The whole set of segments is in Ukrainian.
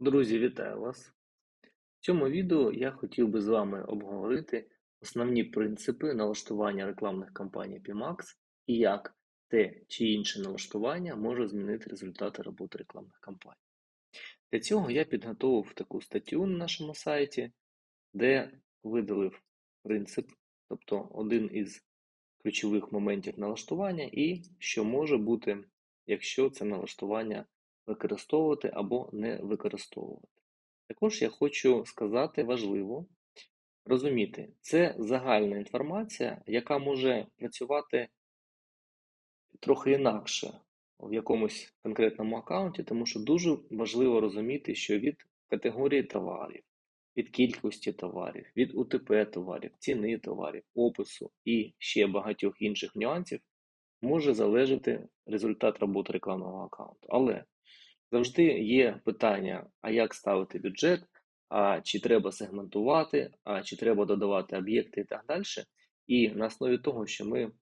Друзі, вітаю вас! В цьому відео я хотів би з вами обговорити основні принципи налаштування рекламних кампаній PMAX і як те чи інше налаштування може змінити результати роботи рекламних кампаній. Для цього я підготовив таку статтю на нашому сайті, де видалив принцип, тобто один із ключових моментів налаштування, і що може бути, якщо це налаштування використовувати або не використовувати. Також я хочу сказати важливо розуміти, це загальна інформація, яка може працювати трохи інакше в якомусь конкретному аккаунті, тому що дуже важливо розуміти, що від категорії товарів, від кількості товарів, від УТП товарів, ціни товарів, опису і ще багатьох інших нюансів може залежати результат роботи рекламного аккаунту. Але завжди є питання: а як ставити бюджет, а чи треба сегментувати, а чи треба додавати об'єкти і так далі. І на основі того, що ми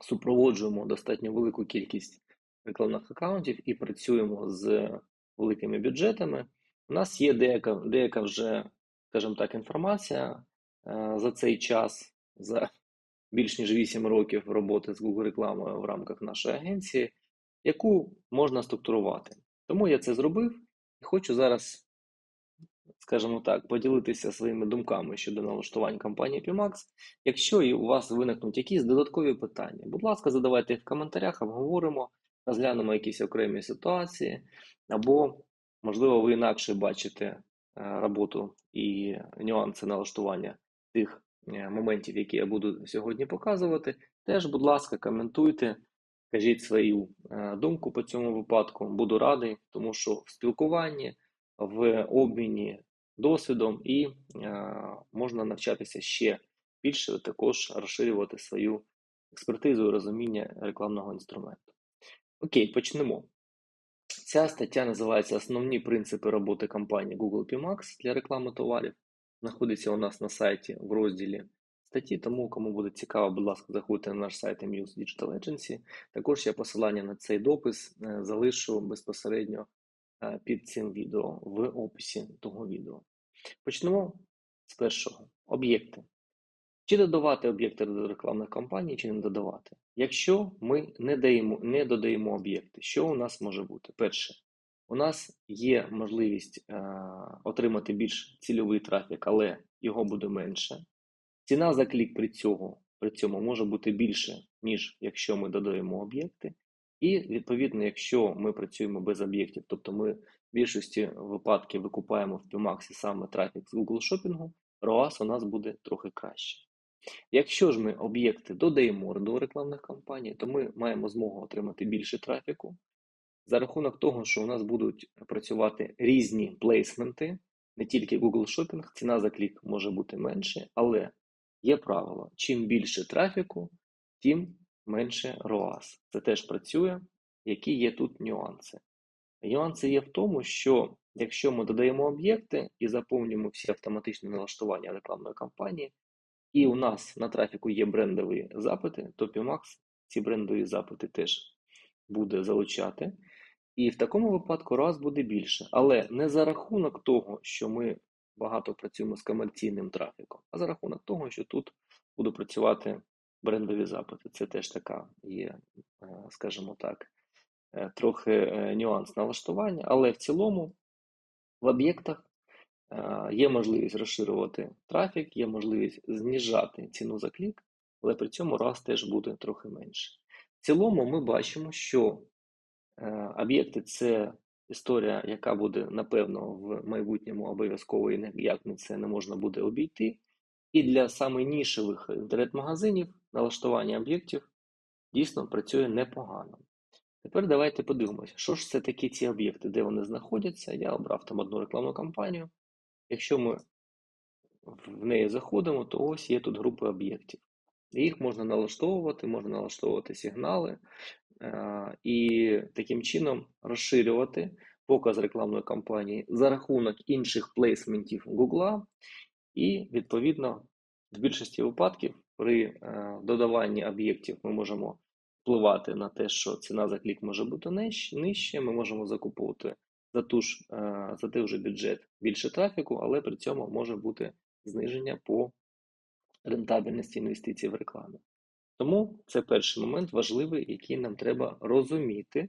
супроводжуємо достатньо велику кількість рекламних аккаунтів і працюємо з великими бюджетами, у нас є деяка деяка вже, скажімо так, інформація е, за цей час, за більш ніж 8 років роботи з Google рекламою в рамках нашої агенції, яку можна структурувати. Тому я це зробив і хочу зараз, скажімо так, поділитися своїми думками щодо налаштувань компанії PMAX. Якщо у вас виникнуть якісь додаткові питання, будь ласка, задавайте їх в коментарях, обговоримо, розглянемо якісь окремі ситуації, або, можливо, ви інакше бачите е, роботу і нюанси налаштування тих е, моментів, які я буду сьогодні показувати. Теж, будь ласка, коментуйте. Кажіть свою е, думку по цьому випадку. Буду радий, тому що в спілкуванні, в обміні досвідом і е, можна навчатися ще більше, також розширювати свою експертизу і розуміння рекламного інструменту. Окей, почнемо. Ця стаття називається Основні принципи роботи компанії Google PMax для реклами товарів. Знаходиться у нас на сайті в розділі статті, тому кому буде цікаво, будь ласка, заходьте на наш сайт Muse Digital Agency. Також я посилання на цей допис е, залишу безпосередньо е, під цим відео в описі того відео. Почнемо з першого об'єкти. Чи додавати об'єкти до рекламних кампаній, чи не додавати. Якщо ми не даємо, не додаємо об'єкти, що у нас може бути? Перше, у нас є можливість е, отримати більш цільовий трафік, але його буде менше. Ціна за клік при цьому, при цьому може бути більше, ніж якщо ми додаємо об'єкти. І, відповідно, якщо ми працюємо без об'єктів, тобто ми в більшості випадків викупаємо в PMAX саме трафік з Google шопінгу, ROAS у нас буде трохи краще. Якщо ж ми об'єкти додаємо до рекламних кампаній, то ми маємо змогу отримати більше трафіку. За рахунок того, що у нас будуть працювати різні плейсменти, не тільки Google Shopping, ціна за клік може бути менше, але Є правило: чим більше трафіку, тим менше ROAS. Це теж працює. Які є тут нюанси? Нюанси є в тому, що якщо ми додаємо об'єкти і заповнюємо всі автоматичні налаштування рекламної кампанії, і у нас на трафіку є брендові запити, то PMAX ці брендові запити теж буде залучати. І в такому випадку ROAS буде більше. Але не за рахунок того, що ми багато працюємо з комерційним трафіком, а за рахунок того, що тут буду працювати брендові запити. Це теж така є, е, скажімо так, е, трохи е, нюанс налаштування, але в цілому в об'єктах є можливість розширювати трафік, є можливість знижати ціну за клік, але при цьому раз теж буде трохи менше. В цілому ми бачимо, що об'єкти це історія, яка буде, напевно, в майбутньому обов'язково і ніяк це не можна буде обійти. І для саме нішевих інтернет-магазинів налаштування об'єктів дійсно працює непогано. Тепер давайте подивимося, що ж це такі ці об'єкти, де вони знаходяться. Я обрав там одну рекламну кампанію. Якщо ми в неї заходимо, то ось є тут групи об'єктів. Їх можна налаштовувати, можна налаштовувати сигнали, і таким чином розширювати показ рекламної кампанії за рахунок інших плейсментів Google, і, відповідно, в більшості випадків при е, додаванні об'єктів ми можемо впливати на те, що ціна за клік може бути нижче, ми можемо закуповувати за ту ж, е, за той же бюджет більше трафіку, але при цьому може бути зниження по рентабельності інвестицій в рекламу. Тому це перший момент важливий, який нам треба розуміти.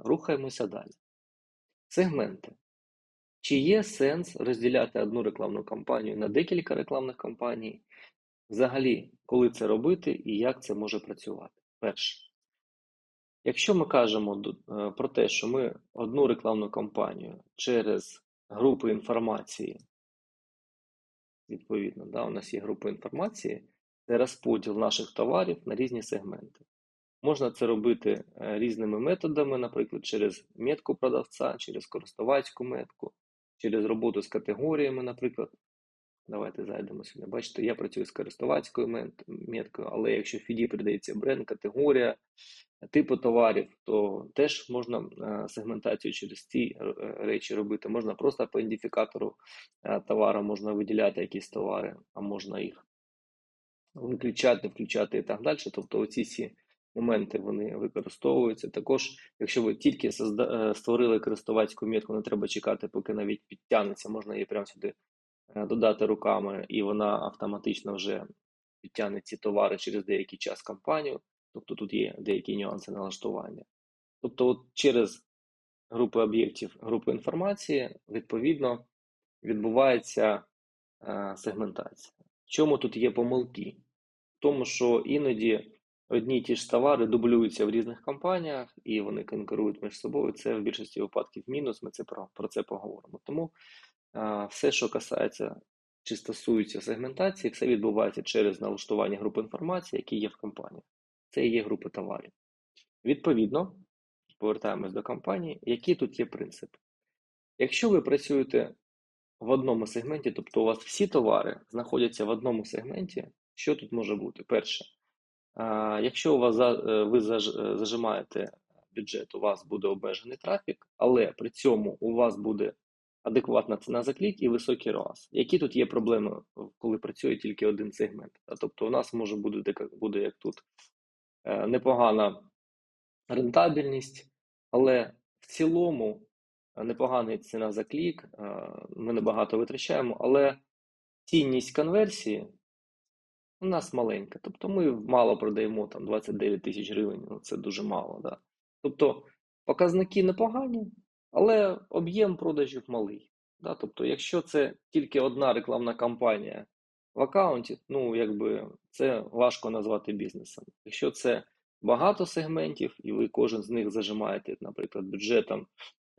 Рухаємося далі. Сегменти. Чи є сенс розділяти одну рекламну кампанію на декілька рекламних кампаній? Взагалі, коли це робити і як це може працювати? Перше. Якщо ми кажемо е, про те, що ми одну рекламну кампанію через групи інформації, відповідно, да, у нас є група інформації, це розподіл наших товарів на різні сегменти. Можна це робити е, різними методами, наприклад, через метку продавця, через користувацьку метку, через роботу з категоріями, наприклад. Давайте зайдемо сюди. Бачите, я працюю з користувацькою меткою, але якщо в фіді передається бренд, категорія, типу товарів, то теж можна е, сегментацію через ці е, речі робити. Можна просто по ідентифікатору товару можна виділяти якісь товари, а можна їх виключати, включати і так далі. Тобто оці всі моменти вони використовуються. Також, якщо ви тільки е, створили користувацьку метку, не треба чекати, поки навіть підтягнеться, можна її прямо сюди е, додати руками, і вона автоматично вже підтягне ці товари через деякий час кампанію. Тобто тут є деякі нюанси налаштування. Тобто, от через групи об'єктів, групи інформації, відповідно, відбувається е, сегментація. Чому тут є помилки? Тому, що іноді одні й ті ж товари дублюються в різних компаніях і вони конкурують між собою. Це в більшості випадків мінус. Ми це про, про це поговоримо. Тому а, все, що касається чи стосується сегментації, все відбувається через налаштування групи інформації, які є в компанії. Це і є групи товарів. Відповідно, повертаємось до компанії, які тут є принципи. Якщо ви працюєте в одному сегменті, тобто у вас всі товари знаходяться в одному сегменті, що тут може бути? Перше, якщо у вас е, ви е, зажимаєте бюджет, у вас буде обмежений трафік, але при цьому у вас буде адекватна ціна за клік і високий ROAS. Які тут є проблеми, коли працює тільки один сегмент? Тобто, у нас може бути буде як тут е, непогана рентабельність, але в цілому непогана ціна за клік, ми небагато витрачаємо, але цінність конверсії у нас маленька. Тобто ми мало продаємо там 29 тисяч гривень, ну це дуже мало. Да? Тобто показники непогані, але об'єм продажів малий. Да? Тобто, якщо це тільки одна рекламна кампанія в аккаунті, ну якби це важко назвати бізнесом. Якщо це багато сегментів, і ви кожен з них зажимаєте, наприклад, бюджетом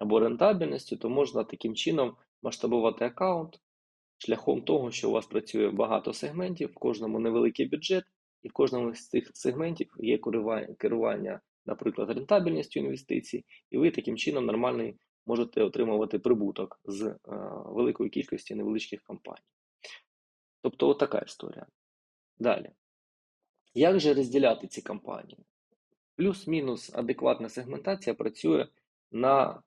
або рентабельністю, то можна таким чином масштабувати аккаунт, шляхом того, що у вас працює багато сегментів, в кожному невеликий бюджет, і в кожному з цих сегментів є керування, наприклад, рентабельністю інвестицій, і ви таким чином нормальний можете отримувати прибуток з е, великої кількості невеличких компаній. Тобто, от така історія. Далі. Як же розділяти ці компанії? Плюс-мінус адекватна сегментація працює на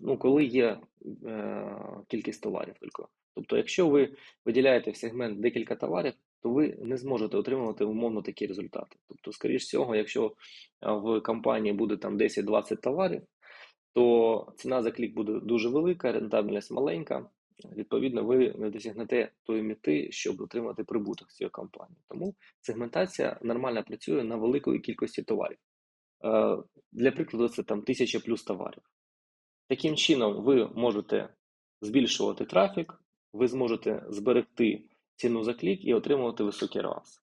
ну, коли є е, кількість товарів тільки. Тобто, якщо ви виділяєте в сегмент декілька товарів, то ви не зможете отримувати умовно такі результати. Тобто, скоріш всього, якщо е, в компанії буде там 10-20 товарів, то ціна за клік буде дуже велика, рентабельність маленька. Відповідно, ви не досягнете тої мети, щоб отримати прибуток з цієї компанії. Тому сегментація нормально працює на великої кількості товарів. Е, для прикладу, це там тисяча плюс товарів. Таким чином, ви можете збільшувати трафік, ви зможете зберегти ціну за клік і отримувати високий ROAS.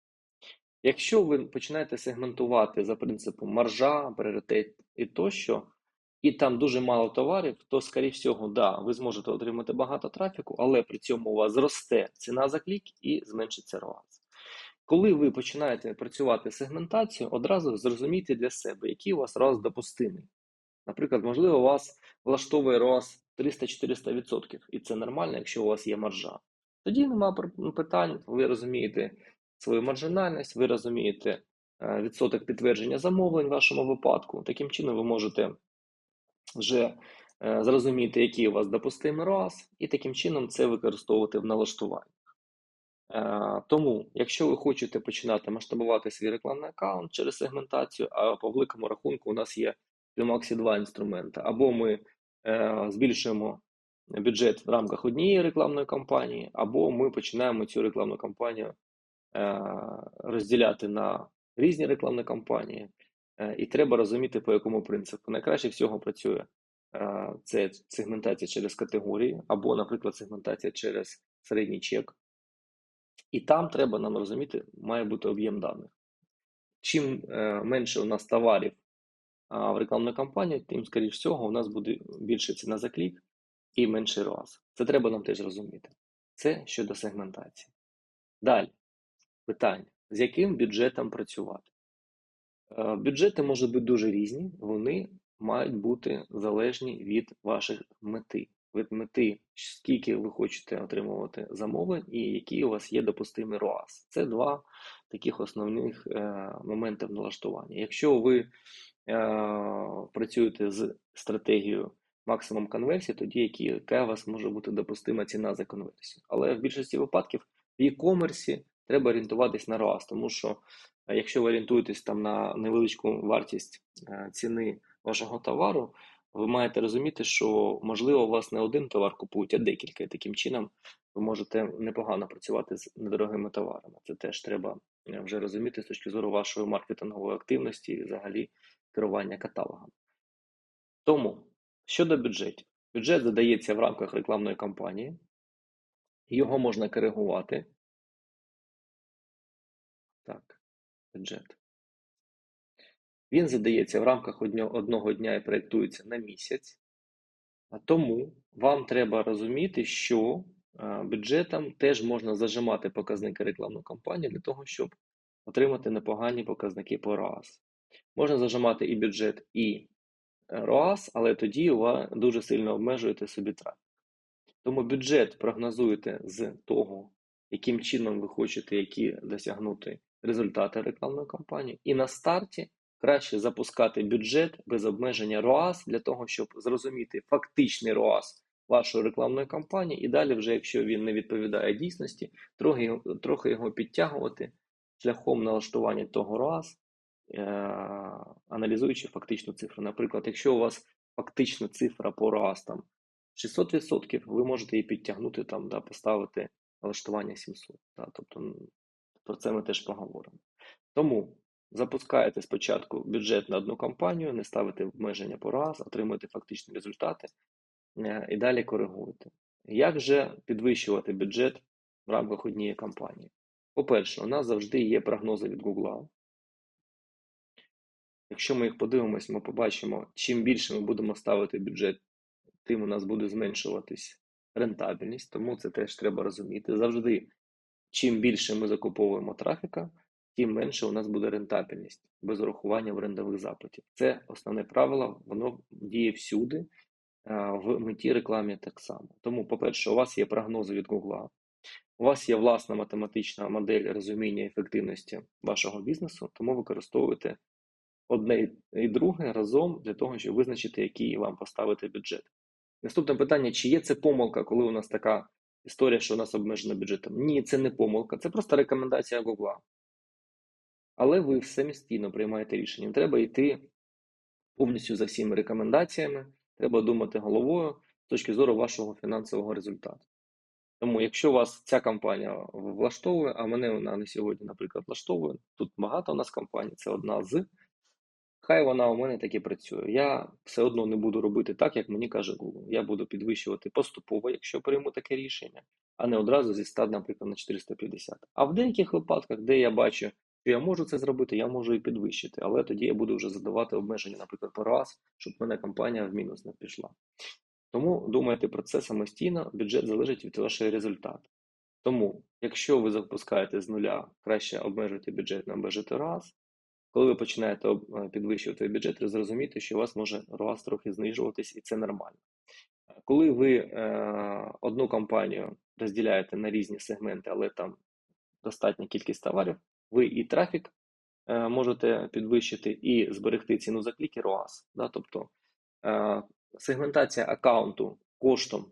Якщо ви починаєте сегментувати за принципом маржа, пріоритет і тощо, і там дуже мало товарів, то, скоріше всього, да, ви зможете отримати багато трафіку, але при цьому у вас зросте ціна за клік і зменшиться ROAS. Коли ви починаєте працювати сегментацію, одразу зрозумійте для себе, який у вас ROAS допустимий. Наприклад, можливо, у вас влаштовує ROAS 300-400%, і це нормально, якщо у вас є маржа. Тоді нема питань, ви розумієте свою маржинальність, ви розумієте е, відсоток підтвердження замовлень в вашому випадку. Таким чином, ви можете вже е, зрозуміти, який у вас допустимий ROAS, і таким чином це використовувати в налаштуванні. Е, тому, якщо ви хочете починати масштабувати свій рекламний аккаунт через сегментацію, а по великому рахунку у нас є Pimax два інструменти. Або ми е, збільшуємо бюджет в рамках однієї рекламної кампанії, або ми починаємо цю рекламну кампанію е, розділяти на різні рекламні кампанії. І треба розуміти, по якому принципу. Найкраще всього працює це сегментація через категорії, або, наприклад, сегментація через середній чек. І там треба нам розуміти, має бути об'єм даних. Чим е, менше у нас товарів в рекламній кампанії, тим, скоріш всього, у нас буде більше ціна за клік і менший ROAS. Це треба нам теж розуміти. Це щодо сегментації. Далі, питання: з яким бюджетом працювати? Е, Бюджети можуть бути дуже різні, вони мають бути залежні від ваших мети. Від мети, скільки ви хочете отримувати замовлень і який у вас є допустимий ROAS. Це два таких основних е, моменти в налаштуванні. Якщо ви е, працюєте з стратегією максимум конверсії, тоді які, яка у вас може бути допустима ціна за конверсію. Але в більшості випадків в e-commerce треба орієнтуватись на ROAS, тому що е, якщо ви орієнтуєтесь там на невеличку вартість е, ціни вашого товару, ви маєте розуміти, що можливо у вас не один товар купують, а декілька. І таким чином ви можете непогано працювати з недорогими товарами. Це теж треба е, вже розуміти з точки зору вашої маркетингової активності і взагалі керування каталогом. Тому щодо бюджетів, бюджет задається в рамках рекламної кампанії, його можна коригувати. Так, бюджет. Він задається в рамках одного дня і проєктується на місяць. Тому вам треба розуміти, що бюджетом теж можна зажимати показники рекламної кампанії для того, щоб отримати непогані показники по ROAS. Можна зажимати і бюджет, і ROAS, але тоді ви дуже сильно обмежуєте собі трафік. Тому бюджет прогнозуєте з того, яким чином ви хочете які досягнути результати рекламної кампанії. І на старті краще запускати бюджет без обмеження ROAS для того, щоб зрозуміти фактичний ROAS вашої рекламної кампанії, і далі, вже якщо він не відповідає дійсності, трохи, трохи його підтягувати шляхом налаштування того ROAS, е, аналізуючи фактичну цифру. Наприклад, якщо у вас фактична цифра по ROAS там 600%, ви можете її підтягнути, там, да, поставити налаштування 700. Да, тобто про це ми теж поговоримо. Тому запускаєте спочатку бюджет на одну кампанію, не ставите обмеження по раз, отримуєте фактичні результати е, і далі коригуєте. Як же підвищувати бюджет в рамках однієї кампанії? По-перше, у нас завжди є прогнози від Google. Якщо ми їх подивимось, ми побачимо, чим більше ми будемо ставити бюджет, тим у нас буде зменшуватись рентабельність, тому це теж треба розуміти. Завжди, чим більше ми закуповуємо трафіка, тим менше у нас буде рентабельність без урахування орендових запитів. Це основне правило, воно діє всюди, в меті рекламі так само. Тому, по-перше, у вас є прогнози від Google, у вас є власна математична модель розуміння ефективності вашого бізнесу, тому використовуйте одне і друге разом для того, щоб визначити, який вам поставити бюджет. Наступне питання: чи є це помилка, коли у нас така історія, що у нас обмежено бюджетом? Ні, це не помилка, це просто рекомендація Google. Але ви самостійно приймаєте рішення. Треба йти повністю за всіми рекомендаціями, треба думати головою з точки зору вашого фінансового результату. Тому, якщо вас ця компанія влаштовує, а мене вона не сьогодні, наприклад, влаштовує, тут багато у нас компаній, це одна з. Хай вона у мене таки працює. Я все одно не буду робити так, як мені каже Google. Я буду підвищувати поступово, якщо прийму таке рішення, а не одразу зі 100, наприклад, на 450. А в деяких випадках, де я бачу, що я можу це зробити, я можу і підвищити. Але тоді я буду вже задавати обмеження, наприклад, по раз, щоб мене компанія в мінус не пішла. Тому думайте про це самостійно, бюджет залежить від вашого результату. Тому, якщо ви запускаєте з нуля, краще обмежуйте бюджет на обмежити раз. Коли ви починаєте е, підвищувати бюджет, ви зрозумієте, що у вас може ROAS трохи знижуватись, і це нормально. Коли ви е, одну компанію розділяєте на різні сегменти, але там достатня кількість товарів, ви і трафік е, можете підвищити, і зберегти ціну за кліки ROAS. Да? Тобто е, сегментація аккаунту коштом,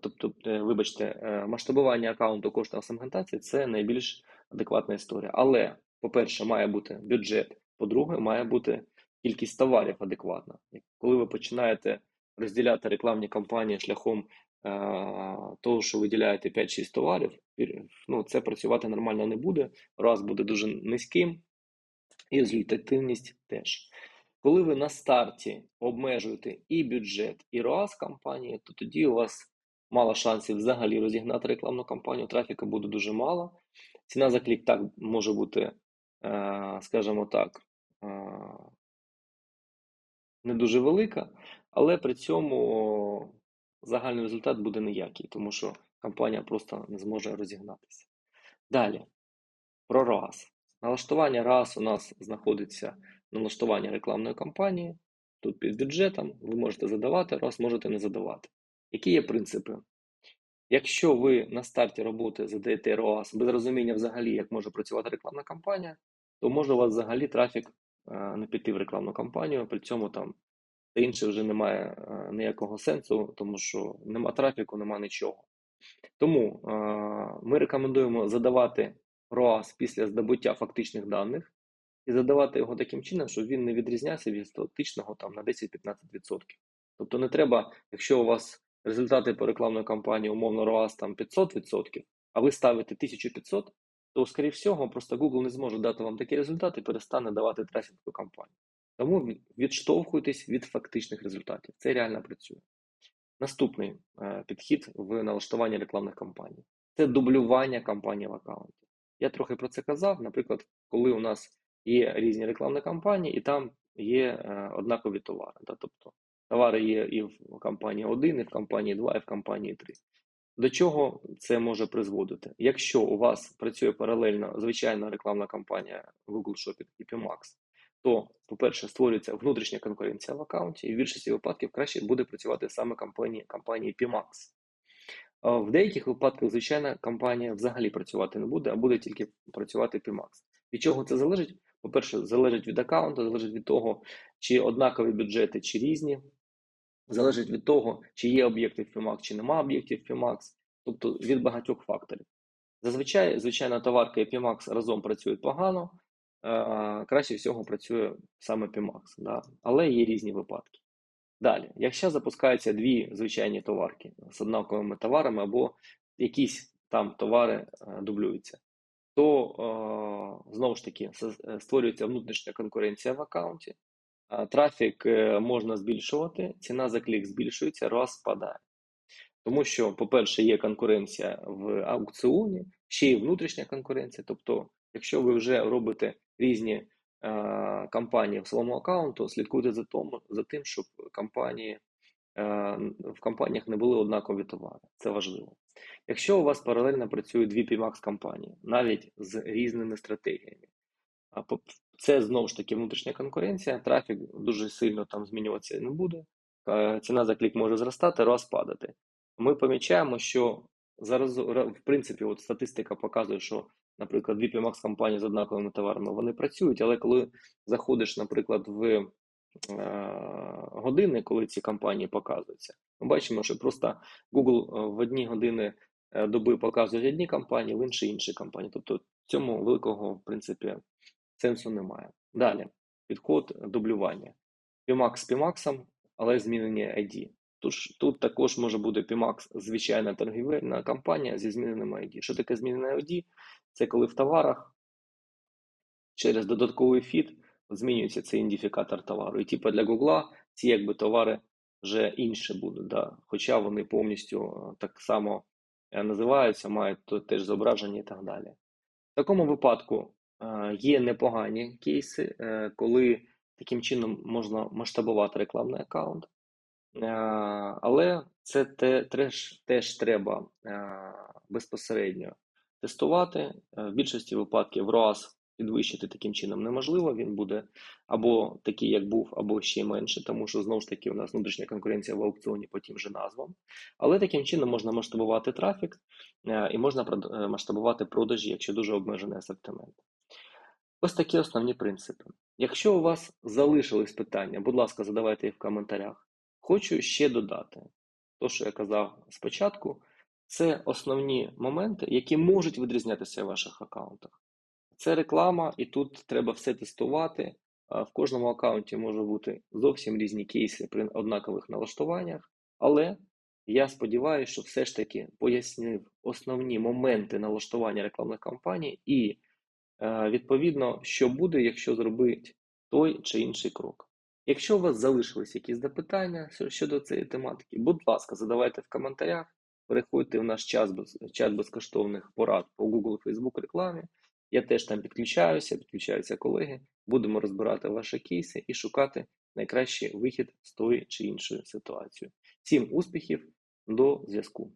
тобто, е, вибачте, масштабування аккаунту коштом сегментації це найбільш адекватна історія. Але по-перше, має бути бюджет, по-друге, має бути кількість товарів адекватна. Коли ви починаєте розділяти рекламні кампанії шляхом того, що виділяєте 5-6 товарів, ну, це працювати нормально не буде, раз буде дуже низьким, і результативність теж. Коли ви на старті обмежуєте і бюджет, і ROAS кампанії, то тоді у вас мало шансів взагалі розігнати рекламну кампанію, трафіку буде дуже мало. Ціна за клік так може бути, е, скажімо так, е, не дуже велика, але при цьому загальний результат буде ніякий, тому що компанія просто не зможе розігнатися. Далі, про ROAS. Налаштування ROAS у нас знаходиться налаштування рекламної кампанії. Тут під бюджетом ви можете задавати, ROAS можете не задавати. Які є принципи? Якщо ви на старті роботи задаєте ROAS без розуміння взагалі, як може працювати рекламна кампанія, то може у вас взагалі трафік е, не піти в рекламну кампанію, при цьому там та інше вже немає е, ніякого сенсу, тому що нема трафіку, нема нічого. Тому е, ми рекомендуємо задавати ROAS після здобуття фактичних даних і задавати його таким чином, щоб він не відрізнявся від статичного там на 10-15%. Тобто не треба, якщо у вас результати по рекламної кампанії, умовно ROAS там 500%, а ви ставите 1500, то, скоріше всього, просто Google не зможе дати вам такі результати і перестане давати трафік по кампанії. Тому відштовхуйтесь від фактичних результатів. Це реально працює. Наступний е, підхід в налаштуванні рекламних кампаній це дублювання кампанії в аккаунті. Я трохи про це казав. Наприклад, коли у нас є різні рекламні кампанії, і там є е, однакові товари. Да? Тобто товари є і в компанії 1, і в компанії 2, і в компанії 3. До чого це може призводити? Якщо у вас працює паралельно звичайна рекламна кампанія Google Shopping і PMAX, то, по-перше, створюється внутрішня конкуренція в аккаунті, і в більшості випадків краще буде працювати саме компанії компанії PMAX. В деяких випадках, звичайно, компанія взагалі працювати не буде, а буде тільки працювати PMAX. Від чого це залежить? По-перше, залежить від аккаунту, залежить від того, чи однакові бюджети, чи різні. Залежить від того, чи є об'єкти в PMAX, чи нема об'єктів PMAX, тобто від багатьох факторів. Зазвичай, звичайно, товарка і PMAX разом працюють погано, краще всього працює саме PMAX, да? але є різні випадки. Далі, якщо запускаються дві звичайні товарки з однаковими товарами, або якісь там товари е, дублюються, то знову ж таки е, створюється внутрішня конкуренція в аккаунті, трафік е, можна збільшувати, ціна за клік збільшується, раз спадає. Тому що, по-перше, є конкуренція в аукціоні, ще й внутрішня конкуренція. Тобто, якщо ви вже робите різні е, кампанії в своєму аккаунту, слідкуйте за тому, за тим, щоб компанії, е, в компаніях не були однакові товари. Це важливо. Якщо у вас паралельно працюють дві PMAX компанії, навіть з різними стратегіями, це знову ж таки внутрішня конкуренція, трафік дуже сильно там змінюватися не буде. Е, ціна за клік може зростати, раз падати. Ми помічаємо, що зараз в принципі от статистика показує, що наприклад, дві PMAX компанії з однаковими товарами вони працюють, але коли заходиш, наприклад, в е, години, коли ці компанії показуються, ми бачимо, що просто Google е, в одні години е, доби показує одні компанії, в інші інші компанії. Тобто цьому великого в принципі сенсу немає. Далі підход дублювання. PMAX з PMAX, але змінені ID. Тож тут також може бути PMAX звичайна торгівельна компанія зі зміненим ID. Що таке змінене ID? Це коли в товарах через додатковий фід змінюється цей ідентифікатор товару. І типу для Google ці якби товари вже інші будуть, да? хоча вони повністю е, так само е, називаються, мають теж зображення і так далі. В такому випадку е, є непогані кейси, коли таким чином можна масштабувати рекламний аккаунт. Але це теж, теж треба безпосередньо тестувати. Е, в більшості випадків ROAS підвищити таким чином неможливо. Він буде або такий, як був, або ще менше, тому що знову ж таки у нас внутрішня конкуренція в аукціоні по тим же назвам. Але таким чином можна масштабувати трафік е, і можна е, масштабувати продажі, якщо дуже обмежений асортимент. Ось такі основні принципи. Якщо у вас залишились питання, будь ласка, задавайте їх в коментарях. Хочу ще додати, то, що я казав спочатку, це основні моменти, які можуть відрізнятися в ваших аккаунтах. Це реклама, і тут треба все тестувати, В кожному аккаунті може бути зовсім різні кейси при однакових налаштуваннях, але я сподіваюся, що все ж таки пояснив основні моменти налаштування рекламних кампаній і е, відповідно, що буде, якщо зробити той чи інший крок. Якщо у вас залишились якісь запитання щодо цієї тематики, будь ласка, задавайте в коментарях, переходьте в наш час без, чат безкоштовних порад по Google Facebook рекламі. Я теж там підключаюся, підключаються колеги. Будемо розбирати ваші кейси і шукати найкращий вихід з тої чи іншої ситуації. Всім успіхів, до зв'язку!